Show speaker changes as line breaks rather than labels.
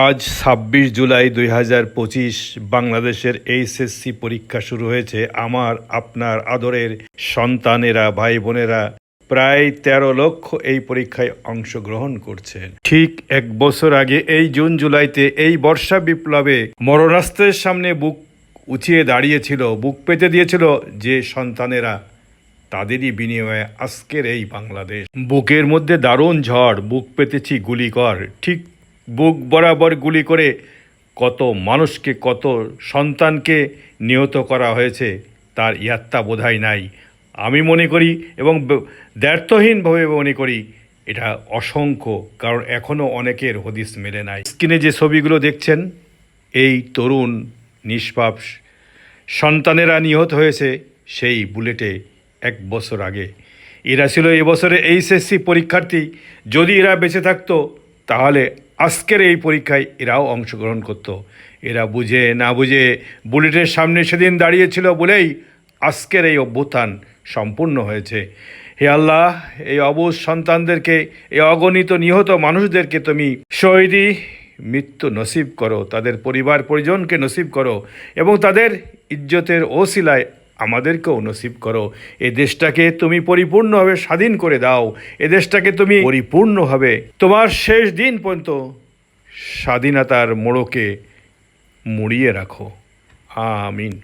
আজ ছাব্বিশ জুলাই দুই হাজার পঁচিশ বাংলাদেশের এইচএসসি পরীক্ষা শুরু হয়েছে। আমার, আপনার আদরের সন্তানেরা ভাই বোনেরা প্রায় তেরো লক্ষ এই পরীক্ষায় অংশগ্রহণ করছেন। ঠিক এক বছর আগে এই জুন জুলাইতে এই বর্ষা বিপ্লবে মরণাস্ত্রের সামনে বুক উঁচিয়ে দাঁড়িয়েছিল, বুক পেতে দিয়েছিল যে সন্তানেরা, তাদেরই বিনিময়ে আজকের এই বাংলাদেশ। বুকের মধ্যে দারুণ ঝড়, বুক পেতেছি গুলি কর, ঠিক বুক বরাবর গুলি করে কত মানুষকে, কত সন্তানকে নিহত করা হয়েছে তার ইয়াত্তা বোধহয় নাই। আমি মনে করি এবং দ্ব্যর্থহীনভাবে মনে করি এটা অসংখ্য, কারণ এখনও অনেকের হদিস মেলে নাই। স্ক্রিনে যে ছবিগুলো দেখছেন, এই তরুণ, নিষ্পাপ সন্তানেরা নিহত হয়েছে সেই বুলেটে এক বছর আগে। এরা ছিল এবছরে এইচএসসি পরীক্ষার্থী। যদি এরা বেঁচে থাকতো তাহলে আজকের এই পরীক্ষায় এরাও অংশগ্রহণ করত। এরা বুঝে না বুঝে বুলেটের সামনে সেদিন দাঁড়িয়েছিল বলেই আজকের এই অভ্যুত্থান সম্পূর্ণ হয়েছে হে আল্লাহ, এই অবুজ সন্তানদেরকে, এই অগণিত নিহত মানুষদেরকে তুমি শহীদি মৃত্যু নসিব করো, তাদের পরিবার পরিজনকে নসিব করো এবং তাদের ইজ্জতের ওসিলায় আমাদেরকেও নসিব করো। এ দেশটাকে তুমি পরিপূর্ণভাবে স্বাধীন করে দাও। এ দেশটাকে তুমি পরিপূর্ণভাবে তোমার শেষ দিন পর্যন্ত স্বাধীনতার মোড়কে মুড়িয়ে রাখো। আমিন।